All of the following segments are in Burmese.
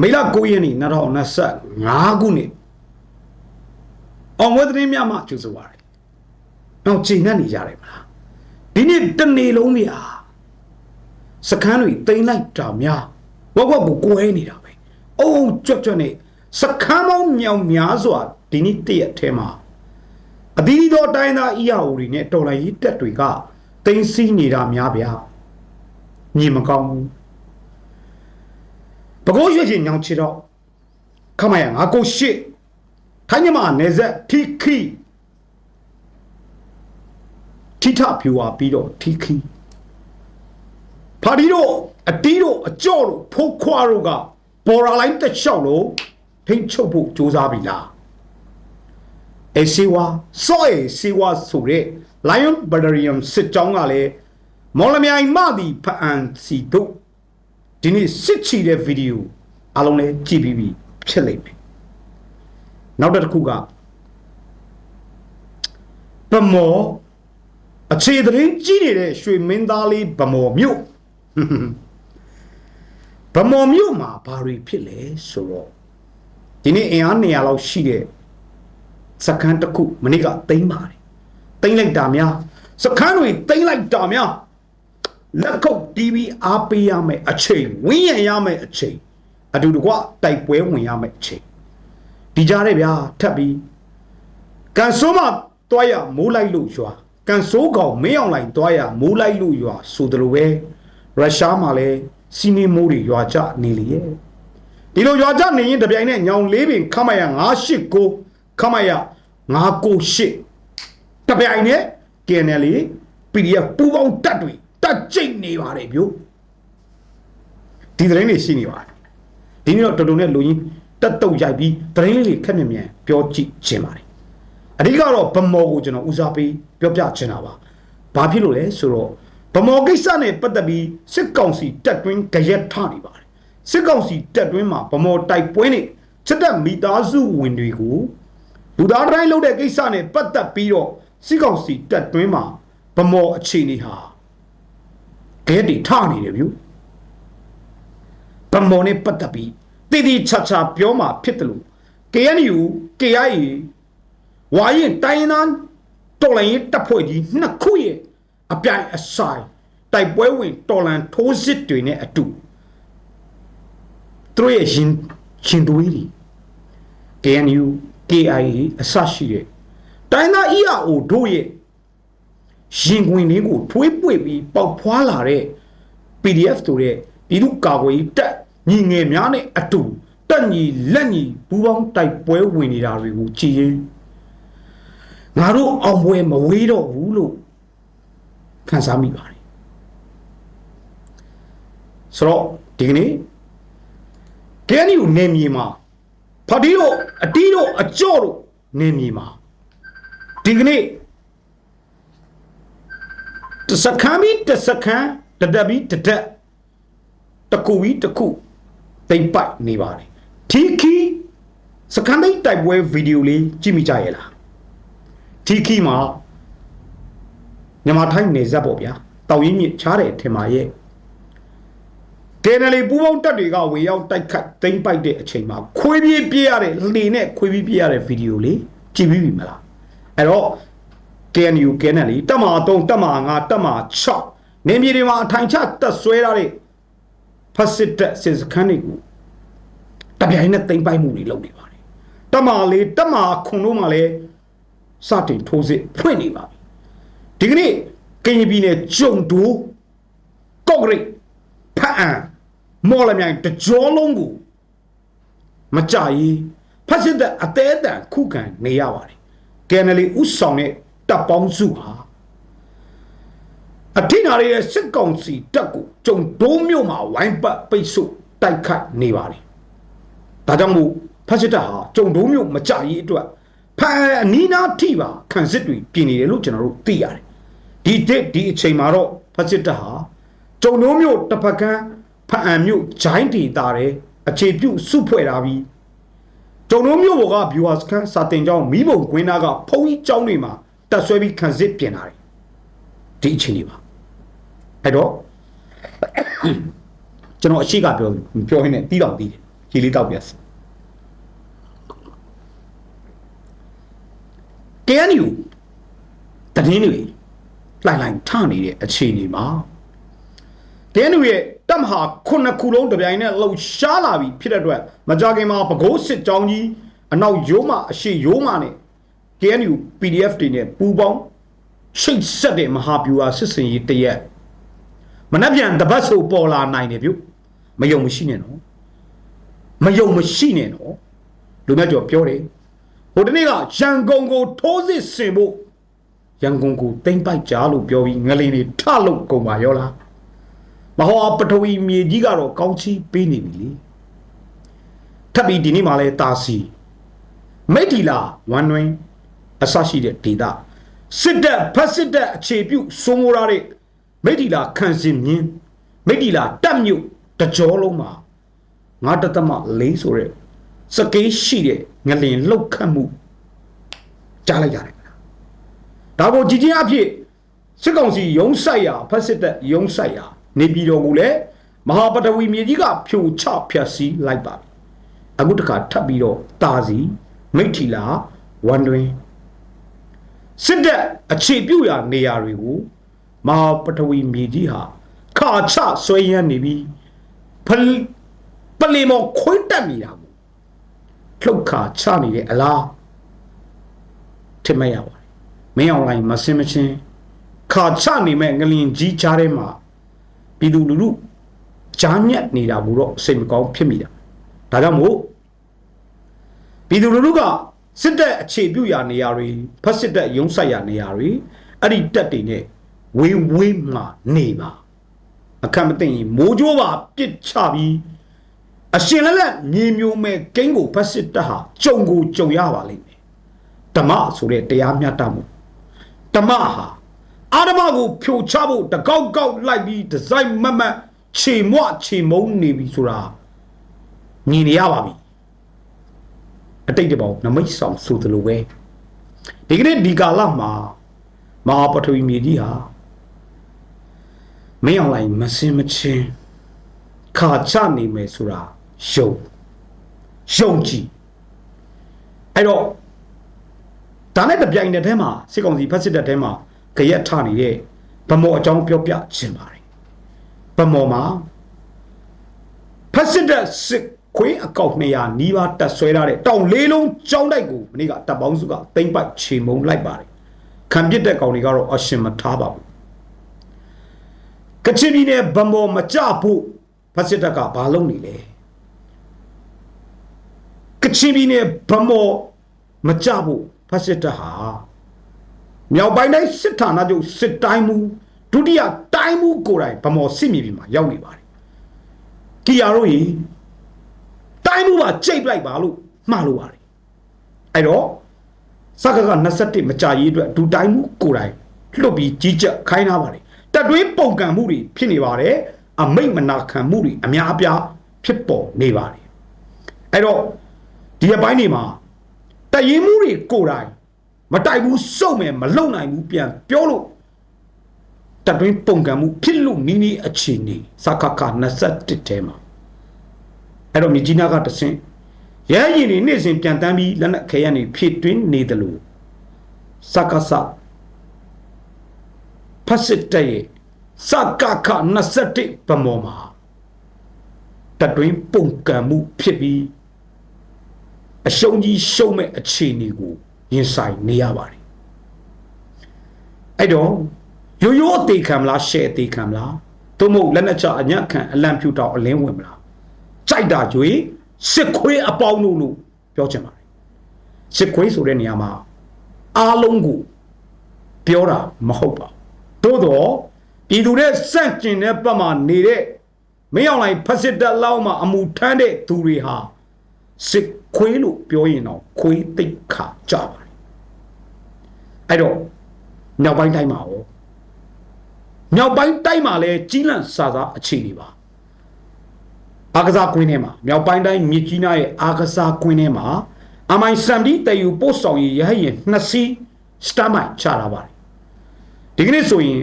မေလ9ရက်နေ့2025ခုနှစ်အောင်ဝဲသတင်းများမှကျူဆိုပါရယ်။တော့ချိန်နဲ့နေကြတယ်မလား။ဒီနေ့တနေ့လုံးမြာစကန်းတွေတိမ့်လိုက်တာများဝက်ဝက်ကိုကိုဲနေတာပဲ။အုံကြွတ်ကြွတ်နဲ့စကန်းပေါင်းမြောင်များစွာဒီနေ့တည့်ရက်ထဲမှာအသီးသောတိုင်းသားအီယာအိုတွေနဲ့တော်လိုင်းရေးတက်တွေကတိမ့်စီးနေတာများဗျာ။ညီမကောင်းဘူး။ ပကိုးရွှေချင်းညောင်ချီတော့ခမရငါကိုရှစ်ထိုင်းမြမနယ်ဆက်ထီခီထိထဖြူဝါပြီးတော့ထီခီဖာဒီတို့အတီးတို့အကြော့တို့ဖိုးခွားတို့ကပေါ်ရာလိုင်းတက်လျှောက်လို့ထိန်ချုပ်ဖို့စူးစမ်းပြီလားအစီဝါစောအေစီဝါဆိုတဲ့ Lion Battalion စစ်ကြောင်းကလည်းမော်လမြိုင်မသည်ဖအန်စီတို့ ဒီနေ့စစ်ချီတဲ့ဗီဒီယိုအားလုံးလည်းကြည့်ပြီးပြီဖြစ်လိမ့်မယ်နောက်တစ်ခုကဗမော်အခြေသတင်းကြီးနေတဲ့ရွှေမင်းသားလေးဗမော်မြို့ဗမော်မြို့မှာဘာတွေဖြစ်လဲဆိုတော့ဒီနေ့အင်အား200လောက်ရှိတဲ့စခန်းတစ်ခုမနေ့ကတိမ့်ပါတယ်တိမ့်လိုက်တာများစခန်းတွေတိမ့်လိုက်တာများ လက်ခုပ်တီးပြီးအားပေးရမယ်အချိန်ဝင်းရံရမယ်အချိန်အတူတကွတိုက်ပွဲဝင်ရမယ်အချိန်ဒီကြားတဲ့ဗျာထပ်ပြီးကန်ဆိုးမတွားရမိုးလိုက်လို့ရွာကန်ဆိုးကောင်မင်းအောင်လိုက်တွားရမိုးလိုက်လို့ရွာဆိုတယ်လို့ပဲရုရှားမှာလည်းစီနီမိုးတွေရွာကြနေလေရဲ့ဒီလိုရွာကြနေရင်တပြိုင်နက်ညောင်လေးပင်ခမရ989ခမရ998တပြိုင်နက် KNL PDF ပူပေါင်းတက်တွေ တက်ကျိတ်နေပါတယ်ဗျို့ဒီသတင်းတွေရှိနေပါတယ်ဒီနေ့တော့တော်တော်နဲ့လူကြီးတက်တုတ်ရိုက်ပြီးသတင်းလေးတွေခက်မြင်မြန်ပြောကြည့်ခြင်းပါတယ်အဓိကတော့ဗမော်ကိုကျွန်တော်ဦးစားပေးပြောပြချင်တာပါဘာဖြစ်လို့လဲဆိုတော့ဗမော်ကိစ္စနဲ့ပတ်သက်ပြီးစစ်ကောင်စီတက်တွင်းကြရက်ထနေပါတယ်စစ်ကောင်စီတက်တွင်းမှာဗမော်တိုက်ပွဲနဲ့ချက်တက်မိသားစုဝင်တွေကိုလူသားတိုင်းလုပ်တဲ့ကိစ္စနဲ့ပတ်သက်ပြီးတော့စစ်ကောင်စီတက်တွင်းမှာဗမော်အခြေအနေဟာ ကဲတီထနေတယ်ဗျို့ဗမော်နဲ့ပတ်သက်ပြီးတည်တည်ချာချာပြောမှဖြစ်တယ်လို့ KNU KIA ဝါရင်တိုင်းနန်းတော်လိုင်းရေးတပ်ဖွဲ့ကြီးနှစ်ခုရဲ့အပြိုင်အဆိုင်တိုက်ပွဲဝင်တော်လန်ထိုးစစ်တွေနဲ့အတူသူတို့ရဲ့ရှင်ရှင်သွေးတွေ KNU KIA အစရှိတဲ့တိုင်းသား EAO တို့ရဲ့ ရင်ခွင်လေးကိုထွေးပွေပြီးပေါက်ဖွာလာတဲ့ PDF တို့ရဲ့ပြည်သူ့ကာကွယ်ရေးတပ်ညီငယ်များနဲ့အတူတက်ညီလက်ညီပူးပေါင်းတိုက်ပွဲဝင်နေတာတွေကိုကြည်ရင်ငါတို့အောင်ပွဲမဝေးတော့ဘူးလို့ခံစားမိပါတယ်ဆိုတော့ဒီကနေ့ကဲနီကိုနေမြေမှာဖာဒီတို့အတီးတို့အကြော့တို့နေမြေမှာဒီကနေ့ တစခမ်းပြီးတစခမ်းတတက်ပြီးတတက်တကူပြီးတကူတိမ့်ပိုက်နေပါတယ်ထီခီစကန်တိုင်းတိုက်ပွဲဗီဒီယိုလေးကြည့်မိကြရဲ့လားထီခီမှာမြန်မာထိုင်းနေဇက်ပေါ့ဗျာတောက်ရင်းမြစ်ချားတယ်ထင်ပါရဲ့ကဲနယ်လီပူပေါင်းတက်တွေကဝေရောက်တိုက်ခတ်တိမ့်ပိုက်တဲ့အချိန်မှာခွေးပြေးပြေးရတဲ့လှေနဲ့ခွေးပြေးပြေးရတဲ့ဗီဒီယိုလေးကြည့်ပြီးပြီမလားအဲ့တော့ KNU KNL တက်မာ3တက်မာ5တက်မာ6နေမြေတွေမှာအထိုင်ချတက်ဆွဲထားတဲ့ဖက်စစ်တက်စစ်စခန်းတွေကိုတပြိုင်နက်သိမ့်ပိုက်မှုတွေလုပ်နေပါတယ်တက်မာလေးတက်မာခွန်တို့မှလည်းစတင်ထိုးစစ်ဖွင့်နေပါပြီဒီကနေ့ကရင်ပြည်နယ်ဂျုံဒိုးကော့ဂရိတ်ဖအံမော်လမြိုင်တကြောလုံးကိုမကြရီဖက်စစ်တက်အသေးအတန်ခုခံနေရပါတယ်ကယ်နလီဥဆောင်တဲ့ တပ်ပေါင်းစုဟာအထင်အားရရဲ့စစ်ကောင်စီတပ်ကိုကြုံဒိုးမြို့မှာဝိုင်းပတ်ပိတ်ဆို့တိုက်ခိုက်နေပါလေဒါကြောင့်မို့ဖက်စစ်တပ်ဟာကြုံဒိုးမြို့မကြရေးအတွက်ဖန်အနီးနားထိပါခံစစ်တွေပြင်နေတယ်လို့ကျွန်တော်တို့သိရတယ်ဒီတစ်ဒီအချိန်မှာတော့ဖက်စစ်တပ်ဟာကြုံဒိုးမြို့တစ်ဖက်ကန်းဖန်အံမြို့ဂျိုင်းတီတာတယ်အခြေပြုစုဖွဲ့တာပြီးကျုံတို့မြို့ပေါ်က viewer scan စာတင်ကြောင်းမိဘုံကွင်းသားကဖုံးကြီးကျောင်းတွေမှာ တက်ဆွဲပြီးခံစစ်ပြင်လာတယ်ဒီအချိန်ဒီပါအဲ့တော့ကျွန်တော်အရှိကပြောပြောရင်းနဲ့တီးတော်တီးတယ်ကြီးလေးတောက်ပြစီ KNU တည်င်းတွေလှိုင်လှိုင်ထနေတဲ့အခြေအနေမှာ KNU ရဲ့တပ်မဟာခုနှစ်ခုလုံးတပြိုင်နက်လှုပ်ရှားလာပြီဖြစ်တဲ့အတွက်မကြခင်မှာပကိုးစစ်ကြောင်းကြီးအနောက်ရိုးမအရှိရိုးမနဲ့ KNU PDF တွေနဲ့ပူးပေါင်းချိတ်ဆက်တဲ့မဟာဗျူဟာစစ်စင်ရေးတရက်မနှက်ပြန်တပတ်ဆိုပေါ်လာနိုင်တယ်ပြုမယုံမရှိနဲ့နော်မယုံမရှိနဲ့နော်လူမြတ်ကျော်ပြောတယ်ဟိုတနေ့ကရန်ကုန်ကိုထိုးစစ်ဆင်ဖို့ရန်ကုန်ကိုတိမ့်ပိုက်ကြလို့ပြောပြီးငလင်တွေထလို့ကုန်ပါရောလားမဟောပထဝီမြေကြီးကတော့ကောင်းချီးပေးနေပြီလေထပ်ပြီးဒီနေ့မှလဲတာစီမိတ်တီလာဝမ်နွင်း အဆရှိတဲ့ဒေတာစစ်တပ်ဖက်စစ်တပ်အခြေပြုစိုးမိုးရတဲ့မိတ်တီလာခန့်စင်မြင်းမိတ်တီလာတက်မြုပ်တကြောလုံးမှာငါတသမလေးဆိုတဲ့စကေးရှိတဲ့ငလင်လှုပ်ခတ်မှုကြားလိုက်ရတယ်ဒါပေါ်ကြည်ချင်းအဖြစ်စစ်ကောင်စီရုံးဆိုင်ရာဖက်စစ်တပ်ရုံးဆိုင်ရာနေပြည်တော်ကိုလည်းမဟာပထဝီမြေကြီးကဖြိုချဖျက်ဆီးလိုက်ပါပြီအခုတခါထပ်ပြီးတော့တာစီမိတ်ထီလာဝန်တွင် စစ်တပ်အခြေပြုရာနေရာတွေကိုမဟာပထဝီမြေကြီးဟာခါချဆွဲရမ်းနေပြီးဖလပလီမောခွိတက်နေတာကိုလှုပ်ခါချနေတဲ့အလားထင်မရပါဘူးမင်းအောင်လိုင်းမစင်မချင်းခါချနေမဲ့ငလင်ကြီးချားထဲမှာပြည်သူလူထုကြားညက်နေတာဘူးတော့စိတ်မကောင်းဖြစ်မိတာဒါကြောင့်မို့ပြည်သူလူထုက စစ်တပ်အခြေပြုရာနေရာတွေဖက်စစ်တပ်ရုံးဆိုင်ရာနေရာတွေအဲ့ဒီတက်တွေနဲ့ဝေးဝေးမှနေပါအခက်မသိရင်မိုးကြိုးပါပြစ်ချပြီးအရှင်လက်လက်မြေမျိုးမဲ့ကိန်းကိုဖက်စစ်တပ်ဟာကြုံကိုကြုံရပါလိမ့်မယ်ဓမ္မဆိုတဲ့တရားမျှတမှုဓမ္မဟာအာဓမ္မကိုဖြိုချဖို့တကောက်ကောက်လိုက်ပြီးဒီဇိုင်းမတ်မတ်ခြေမွခြေမုံနေပြီဆိုတာမြင်နေရပါပြီ အတိတ်တပေါင်းနမိတ်ဆောင်ဆိုသလိုပဲဒီကနေ့ဒီကာလမှာမဟာပထဝီမြေကြီးဟာမင်းအောင်လိုက်မစင်မချင်းခါချနေမယ်ဆိုတာယုံယုံကြည်အဲ့တော့ဒါနဲ့တပြိုင်တည်းထဲမှာစစ်ကောင်စီဖက်စစ်တပ်ထဲမှာကြရက်ထနေတဲ့ဗမော်အကြောင်းပြောပြခြင်းပါတယ်ဗမော်မှာဖက်စစ်တပ်စစ် ခွေးအကောက်200နီးပါးတက်ဆွဲထားတဲ့တောင်လေးလုံးကြောင်းတိုက်ကိုမနေ့ကတပ်ပေါင်းစုကတိမ့်ပိုက်ချေမုံလိုက်ပါတယ်ခံပစ်တဲ့ကောင်တွေကတော့အရှင်မထားပါဘူးကချင်ပြည်နယ်ဗမော်မကြဖို့ဖက်စစ်တပ်ကဘာလုပ်နေလဲကချင်ပြည်နယ်ဗမော်မကြဖို့ဖက်စစ်တပ်ဟာမြောက်ပိုင်းတိုင်းစစ်ဌာနချုပ်စစ်တိုင်းမူဒုတိယတိုင်းမူကိုယ်တိုင်ဗမော်စစ်မြေပြင်မှာရောက်နေပါတယ်ကီယာတို့ရေ တိုင်းမူပါကြိတ်လိုက်ပါလို့မှားလို့ပါတယ်အဲ့တော့စက္ကက21မကြရေးအတွက်ဒုတိုင်းမူကိုယ်တိုင်လွတ်ပြီးကြီးကြပ်ခိုင်းထားပါတယ်တက်တွင်းပုံကံမှုတွေဖြစ်နေပါတယ်အမိတ်မနာခံမှုတွေအများအပြားဖြစ်ပေါ်နေပါတယ်အဲ့တော့ဒီအပိုင်းတွေမှာတရင်မှုတွေကိုယ်တိုင်မတိုက်ဘူးစုံမယ်မလုံနိုင်ဘူးပြန်ပြောလို့တတွင်းပုံကံမှုဖြစ်လို့နီးနီးအခြေအနေစခခ21ထဲမှာ အဲ့တော့မြကြီးနားကတဆင့်ရဲရင်တွေနေ့စဉ်ပြန်တန်းပြီးလက်နက်ခဲရနေဖြစ်တွင်းနေတယ်လို့စကစဖတ်စစ်တဲ့ရဲ့စကခ21ဗမောမှာတတွင်းပုံကံမှုဖြစ်ပြီးအရှုံးကြီးရှုံးမဲ့အခြေအနေကိုရင်ဆိုင်နေရပါတယ်အဲ့တော့ရိုးရိုးအသေးခံမလားရှယ်အသေးခံမလားသို့မဟုတ်လက်နက်ချအညံ့ခံအလံဖြူတောင်အလင်းဝင်မလား ကြိုက်တာကြွေစစ်ခွေးအပေါင်းတို့လို့ပြောချင်ပါတယ်စစ်ခွေးဆိုတဲ့နေရာမှာအားလုံးကိုပြောတာမဟုတ်ပါဘူးသို့တော့ပြည်သူတဲ့စန့်ကျင်တဲ့ဘက်မှာနေတဲ့မင်းအောင်လိုက်ဖက်စစ်တပ်လောက်မှာအမှုထမ်းတဲ့သူတွေဟာစစ်ခွေးလို့ပြောရင်တော့ခွေးတိတ်ခါကြပါတယ်အဲ့တော့မြောက်ပိုင်းတိုင်းမှာရောမြောက်ပိုင်းတိုင်းမှာလည်းကြီးလန့်စာစားအခြေအနေပါ အာကစားကွင်းထဲမှာမြောက်ပိုင်းတိုင်းမြစ်ကြီးနားရဲ့အာကစားကွင်းထဲမှာအမိုင်စံဒီတယူပို့ဆောင်ရေးရဟရင်နှစ်စီးစတမိုင်ချတာပါတယ်ဒီကနေ့ဆိုရင်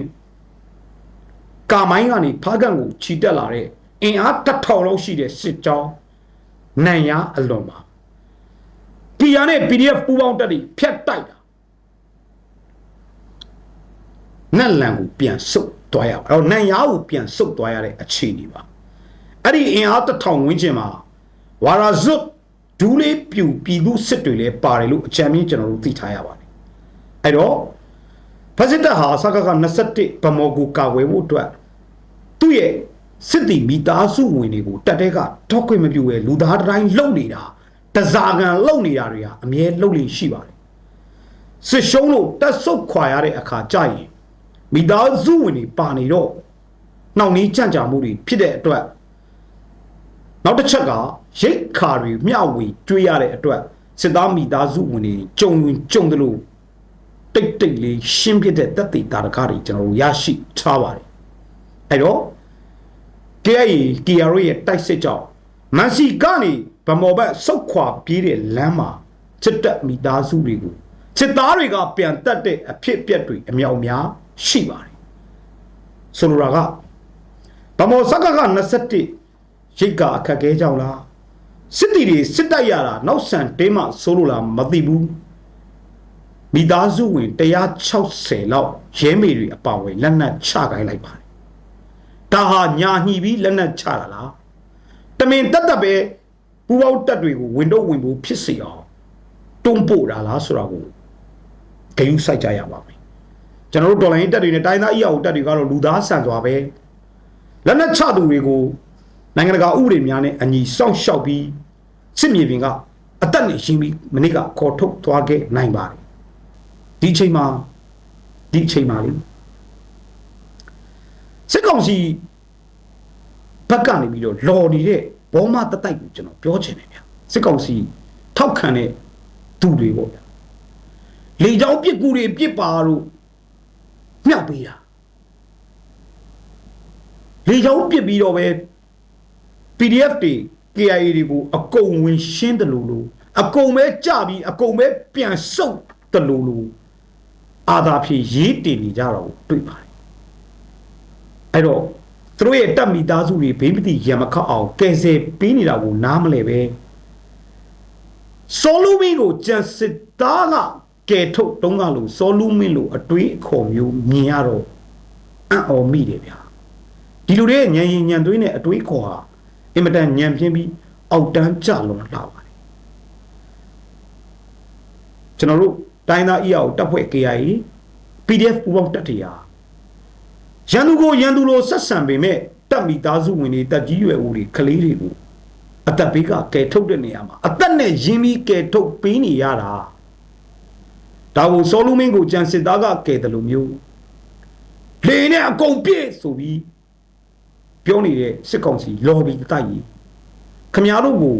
ကာမိုင်းကနေဖားကန်ကိုခြိတက်လာတဲ့အင်အားတစ်ထောင်လောက်ရှိတဲ့စစ်ကြောင်းနန်ရအလွန်မှာကီယာနဲ့ PDF ပူပေါင်းတက်ပြီးဖြတ်တိုက်တာနတ်လန်ကိုပြန်ဆုတ်သွားရပါအဲ့တော့နန်ရကိုပြန်ဆုတ်သွားရတဲ့အခြေအနေပါ အဲ့ဒီအင်အားတစ်ထောင်ဝန်းကျင်မှာဝါရာဇွတ်ဒူးလေးပြူပြည်သူစစ်တွေလည်းပါတယ်လို့အကြံမြင့်ကျွန်တော်တို့သိထားရပါတယ်အဲ့တော့ဖက်စစ်တပ်ဟာစကက21ဗမော်ကိုကာဝယ်ဖို့အတွက်သူ့ရဲ့စစ်တီမိသားစုဝင်တွေကိုတက်တဲ့ကထောက်ခွင့်မပြုဘဲလူသားတိုင်းလုံနေတာတစားကန်လုံနေတာတွေဟာအမြဲလုံလို့ရှိပါတယ်စစ်ရှုံးလို့တက်ဆုတ်ခွာရတဲ့အခါကြရင်မိသားစုဝင်တွေပါနေတော့နှောင့်နှေးကြံ့ကြာမှုတွေဖြစ်တဲ့အတွက် နောက်တစ်ချက်ကရိတ်ခါတွေမျှဝေကျွေးရတဲ့အတွက်စစ်သားမိသားစုဝင်တွေကြုံဝင်ကြုံတယ်လို့တိတ်တိတ်လေးရှင်းပြတဲ့တက်တည်တာတကားတွေကျွန်တော်တို့ရရှိထားပါတယ်အဲ့တော့ KIA KRO ရဲ့တိုက်စစ်ကြောင့်မန်စီကနေဗမော်ဘက်ဆုတ်ခွာပြေးတဲ့လမ်းမှာစစ်တပ်မိသားစုတွေကိုစစ်သားတွေကပြန်တက်တဲ့အဖြစ်အပျက်တွေအမြောက်အများရှိပါတယ်ဆိုလိုတာကဗမော်စကက21 ရိတ်ကအခက်ခဲကြောင့်လားစစ်တီတွေစစ်တိုက်ရတာနောက်ဆန်တင်းမှဆိုလိုလားမသိဘူးမိသားစုဝင်160လောက်ရဲမေတွေအပါအဝင်လက်နက်ချခိုင်းလိုက်ပါတယ်ဒါဟာညာညှိပြီးလက်နက်ချတာလားတမင်တက်တက်ပဲပူပေါင်းတက်တွေကိုဝင်တော့ဝင်ဖို့ဖြစ်စေအောင်တွန်းပို့တာလားဆိုတာကိုဂယုစိုက်ကြရပါမယ်ကျွန်တော်တို့ဒေါ်လာရင်းတက်တွေနဲ့တိုင်းသားအီယာကိုတက်တွေကတော့လူသားဆန်စွာပဲလက်နက်ချသူတွေကို နိုင်ငံတကာဥပဒေများနဲ့အညီစောင့်ရှောက်ပြီးစစ်မြေပြင်ကအသက်နဲ့ရှင်းပြီးမနစ်ကခေါ်ထုတ်သွားခဲ့နိုင်ပါတယ်ဒီအချိန်မှာဒီအချိန်မှာလေစစ်ကောင်စီဘက်ကနေပြီးတော့လော်နေတဲ့ဘောမတတိုက်ကိုကျွန်တော်ပြောချင်တယ်ဗျစစ်ကောင်စီထောက်ခံတဲ့သူတွေပေါ့ဗျလေကြောင်းပစ်ကူတွေပစ်ပါတို့မြောက်ပေးတာလေကြောင်းပစ်ပြီးတော့ပဲ PDF တွေ KIA တွေကိုအကုန်ဝင်ရှင်းတယ်လို့လို့အကုန်ပဲကြပြီးအကုန်ပဲပြန်ဆုတ်တယ်လို့လို့အာသာဖြေရေးတင်နေကြတော့တွေ့ပါတယ်အဲ့တော့သူတို့ရဲ့တပ်မိသားစုတွေဘေးမတိရံမခတ်အောင်ကယ်ဆယ်ပေးနေတာကိုနားမလဲပဲစောလူမင်းကိုကြံစစ်သားကကယ်ထုတ်တုံးကလို့စောလူမင်းလို့အတွေးအခေါ်မျိုးမြင်ရတော့အံ့ဩမိတယ်ဗျာဒီလူတွေညံရင်ညံသွေးနဲ့အတွေးခေါ်ဟာ အင်မတန်ညံပြင်းပြီးအောက်တန်းကြလွန်လာပါတယ်ကျွန်တော်တို့တိုင်းသား EAO တပ်ဖွဲ့ KIA PDF ပူပေါင်းတပ်တွေဟာရန်သူကိုရန်သူလိုဆက်ဆံပေမဲ့တပ်မိသားစုဝင်တွေတက်ကြီးရွယ်ဦးတွေကလေးတွေကိုအသက်ဘေးကကယ်ထုတ်တဲ့နေရာမှာအသက်နဲ့ရင်းပြီးကယ်ထုတ်ပေးနေရတာဒါကိုစောလူမင်းကိုကြံစစ်သားကကယ်တယ်လို့မျိုးလေနဲ့အကုန်ပြည့်ဆိုပြီး ပြောနေတဲ့စစ်ကောင်စီလော်ဘီတိုက်ကြီးခမရတို့ကို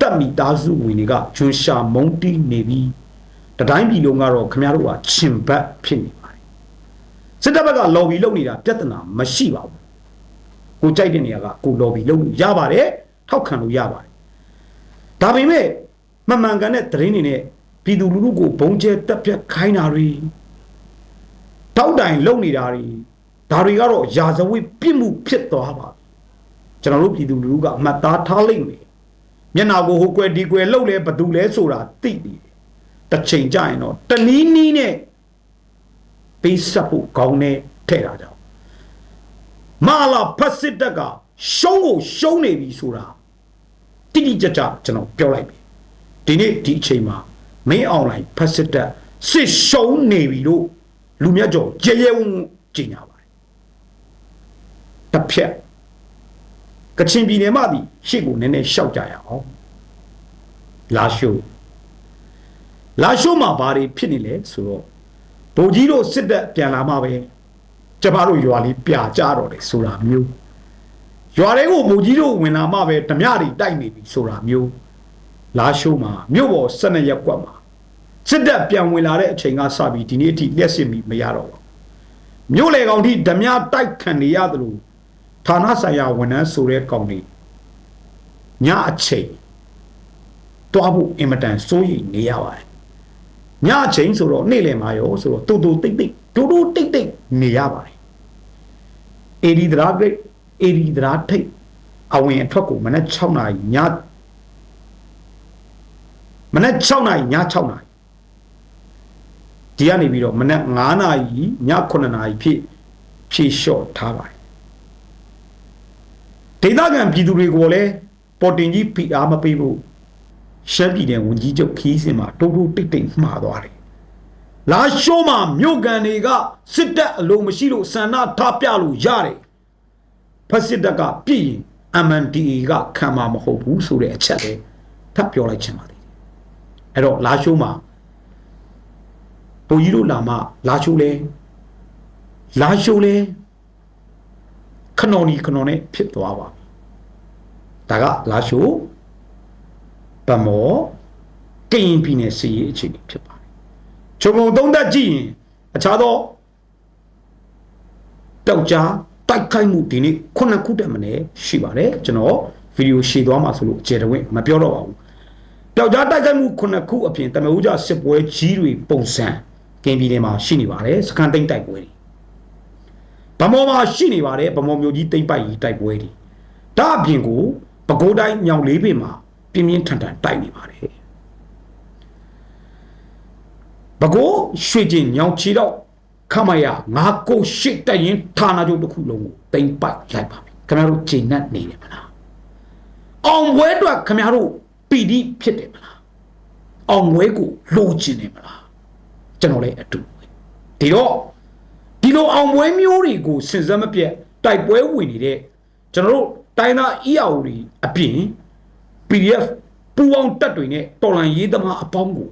တပ်မိသားစုဝင်တွေကဂျွန်ရှာမုံတီးနေပြီးတတိုင်းပြည်လုံးကတော့ခမရတို့ကချင်ဘတ်ဖြစ်နေပါတယ်စစ်တပ်ဘက်ကလော်ဘီလုပ်နေတာပြဿနာမရှိပါဘူးကိုကြိုက်တဲ့နေရာကကိုလော်ဘီလုပ်လို့ရပါတယ်ထောက်ခံလို့ရပါတယ်ဒါပေမဲ့မမှန်ကန်တဲ့သတင်းတွေနဲ့ပြည်သူလူထုကိုဘုံကျဲတက်ပြတ်ခိုင်းတာတွေတောက်တိုင်လုပ်နေတာတွေ ဒါတွေကတော့ယာဇဝိပြစ်မှုဖြစ်သွားပါကျွန်တော်တို့ပြည်သူလူထုကအမှတ်သားထားလိမ့်မယ်မျက်နာကိုဟိုကွယ်ဒီကွယ်လှုပ်လဲဘသူလဲဆိုတာသိနေတယ်တစ်ချိန်ကြရင်တော့တနည်းနည်းနဲ့ပေးဆက်ဖို့ကောင်းနေထဲ့တာကြောင့်မာလာဖက်စစ်တက်ကရှုံးကိုရှုံးနေပြီဆိုတာတိတိကျကျကျွန်တော်ပြောလိုက်ပြီဒီနေ့ဒီအချိန်မှာမင်းအွန်လိုင်းဖက်စစ်တက်စစ်ရှုံးနေပြီလို့လူမြတ်ကျော်ရဲရဲဝံ့ကြီးညာပါ တယ်တစ်ဖြက်ကချင်ပြည်နယ်မှာဒီရှေ့ကိုနည်းနည်းရှောက်ကြရအောင်လာရှိုးလာရှိုးမှာဘာတွေဖြစ်နေလဲဆိုတော့ဗိုလ်ကြီးတို့စစ်တပ်ပြန်လာမှပဲကျမတို့ရွာလေးပြကြတော့တယ်ဆိုတာမျိုးရွာတွေကိုဗိုလ်ကြီးတို့ဝင်လာမှပဲဓမြတွေတိုက်နေပြီဆိုတာမျိုးလာရှိုးမှာမြို့ပေါ်၁၂ရက်ကွက်မှာစစ်တပ်ပြန်ဝင်လာတဲ့အချိန်ကစပြီးဒီနေ့အထိလက်စစ်မီမရတော့ဘူးမြို့လေကောင်ထိဓမြတိုက်ခံနေရတယ်လို့ ဌာနဆိုင်ရာဝန်ထမ်းဆိုတဲ့ကောင်တွေညအချိန်တွားဖို့အင်မတန်စိုးရိမ်နေရပါတယ်ညအချိန်ဆိုတော့နေ့လယ်မှာရောဆိုတော့တူတူတိတ်တိတ်တူတူတိတ်တိတ်နေရပါတယ်အေဒီဒရာဂရိတ်အေဒီဒရာထိတ်အဝင်အထွက်ကိုမနက်6နာရီညမနက်6နာရီည6နာရီဒီကနေပြီးတော့မနက်9နာရီည9နာရီဖြစ်ဖြေလျှော့ထားပါတယ် ဒေသခံပြည်သူတွေကိုလည်းပေါ်တင်ကြီးဖိအားမပေးဖို့ရှမ်းပြည်နယ်ဝန်ကြီးချုပ်ခီးစင်မှာတိုးတိုးတိတ်တိတ်မှားသွားတယ်လာရှိုးမှာမြို့ကန်တွေကစစ်တပ်အလုံးမရှိလို့ဆန္ဒထားပြလို့ရတယ်ဖက်စစ်တပ်ကပြည်ရင် MNDA ကခံမှာမဟုတ်ဘူးဆိုတဲ့အချက်လေးထပ်ပြောလိုက်ချင်ပါသေးတယ်အဲ့တော့လာရှိုးမှာဘိုလ်ကြီးတို့လာမှလာရှိုးလဲလာရှိုးလဲ ခနော်နီခနော်နဲ့ဖြစ်သွားပါပြီဒါကလာရှိုးဗမောကရင်ပြည်နယ်စီရေးအခြေအနေဖြစ်ပါတယ်ခြုံငုံသုံးသက်ကြည့်ရင်အခြားသောတောက်ကြားတိုက်ခိုက်မှုဒီနေ့ခုနှစ်ခုတက်မနေရှိပါတယ်ကျွန်တော်ဗီဒီယိုရှည်သွားမှာဆိုလို့အကျေတဝင့်မပြောတော့ပါဘူးပျောက်ကြားတိုက်ခိုက်မှုခုနှစ်ခုအပြင်တမဦးကြစစ်ပွဲကြီးတွေပုံစံကင်းပြည်နယ်မှာရှိနေပါတယ်စကန်တိန်တိုက်ပွဲတွေ ဗမောမှာရှိနေပါတယ်ဗမောမျိုးကြီးတိမ့်ပိုက်ကြီးတိုက်ပွဲတွေဒါအပြင်ကိုပကိုးတိုင်းညောင်လေးပင်မှာပြင်းပြင်းထန်ထန်တိုက်နေပါတယ်ဘကိုးရွှေကျင်ညောင်ချီတော့ခမရငါကိုရှစ်တက်ရင်ဌာနချုပ်တစ်ခုလုံးကိုတိမ့်ပိုက်လိုက်ပါပြီခင်ဗျားတို့ချိန်နဲ့နေတယ်မလားအောင်ဝဲအတွက်ခင်ဗျားတို့ပီတိဖြစ်တယ်မလားအောင်ဝဲကိုလိုချင်တယ်မလားကျွန်တော်လည်းအတူပဲဒီတော့ဒီ လိုအောင်ပွဲမျိုးတွေကိုစင်စမ်းမပြတ်တိုက်ပွဲဝင်နေတဲ့ကျွန်တော်တို့တိုင်းသား EAO တွေအပြင် PDF ပူအောင်တက်တွေနဲ့တော်လန်ရေးသမားအပေါင်းကို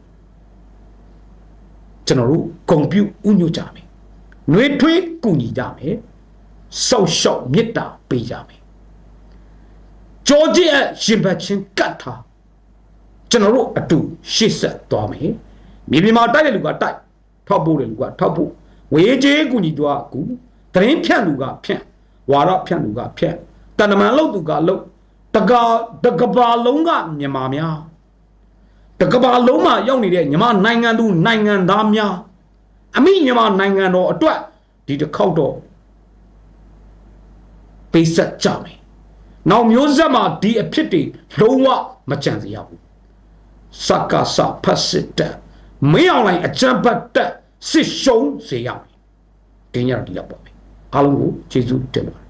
ကျွန်တော်တို့ဂုံပြုဥညွတ်ကြမယ်။နှွေးထွေးကူညီကြမယ်။စောက်ရှောက်မေတ္တာပေးကြမယ်။ကြောကြည့်အရှင်ဘတ်ချင်းကတ်ထားကျွန်တော်တို့အတူရှေ့ဆက်သွားမယ်။မြေပြင်မှာတိုက်တဲ့လူကတိုက်ထောက်ဖို့တဲ့လူကထောက်ဖို့ ဝေးကျေးကူညီသူကကူသတင်းဖြန့်လူကဖြန့်ဝါရဖြန့်လူကဖြန့်တဏ္ဍမန်လုပ်သူကလုပ်တကာတကဘာလုံးကမြန်မာများတကဘာလုံးမှာရောက်နေတဲ့မြန်မာနိုင်ငံသူနိုင်ငံသားများအမိမြန်မာနိုင်ငံတော်အတွက်ဒီတစ်ခေါက်တော့ပေးဆက်ကြမယ်။နောက်မျိုးဆက်မှာဒီအဖြစ်တွေလုံးဝမကြံစေရဘူး။စက္ကစဖတ်စစ်တက်မင်းအောင်လိုက်အကြံပတ်တက် စစ်ရှုံးစေရမယ်။ဒီညတော့ဒီလောက်ပါပဲ။အားလုံးကိုကျေးဇူးတင်ပါတယ်